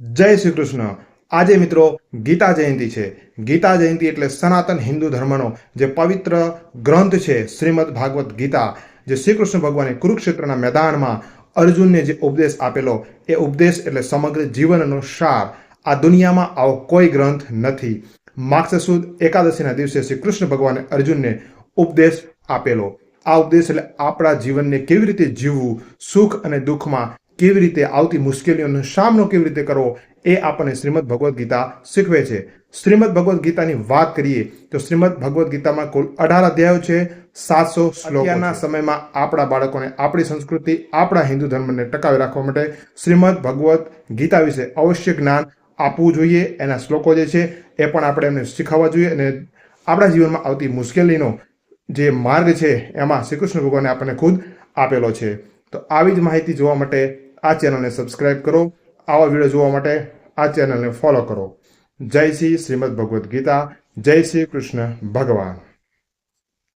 જય શ્રી કૃષ્ણ. આજે મિત્રો ગીતા જયંતિ છે. ગીતા જયંતિ એટલે સનાતન હિન્દુ ધર્મનો જે પવિત્ર ગ્રંથ છે શ્રીમદ ભાગવત ગીતા, જે શ્રી કૃષ્ણ ભગવાને કુરુક્ષેત્રના મેદાનમાં અર્જુનને જે ઉપદેશ આપેલો, એ ઉપદેશ એટલે સમગ્ર જીવનનો સાર. આ દુનિયામાં આવો કોઈ ગ્રંથ નથી. માક્ષ સુદ એકાદશીના દિવસે શ્રી કૃષ્ણ ભગવાને અર્જુનને ઉપદેશ આપેલો. આ ઉપદેશ એટલે આપણા જીવનને કેવી રીતે જીવવું, સુખ અને દુઃખમાં કેવી રીતે આવતી મુશ્કેલીઓનો સામનો કેવી રીતે કરવો એ આપણને શ્રીમદ ભગવદ્ ગીતા શીખવે છે. શ્રીમદ ભગવદ્ ગીતાની વાત કરીએ તો શ્રીમદ ભગવદ્ ગીતામાં કુલ અઢાર અધ્યાયો છે. સાતસો શ્લોકના સમયમાં આપણા બાળકોને આપણી સંસ્કૃતિ, આપણા હિન્દુ ધર્મને ટકાવી રાખવા માટે શ્રીમદ ભગવદ્ ગીતા વિશે અવશ્ય જ્ઞાન આપવું જોઈએ. એના શ્લોકો જે છે એ પણ આપણે એમને શીખવવા જોઈએ અને આપણા જીવનમાં આવતી મુશ્કેલીનો જે માર્ગ છે એમાં શ્રી કૃષ્ણ ભગવાને આપણને ખુદ આપેલો છે. તો આવી જ માહિતી જોવા માટે આ ચેનલને સબસ્ક્રાઇબ કરો. આવા વીડિયો જોવા માટે આ ચેનલને ફોલો કરો. જય શ્રી શ્રીમદ ભગવદ્ ગીતા. જય શ્રી કૃષ્ણ ભગવાન.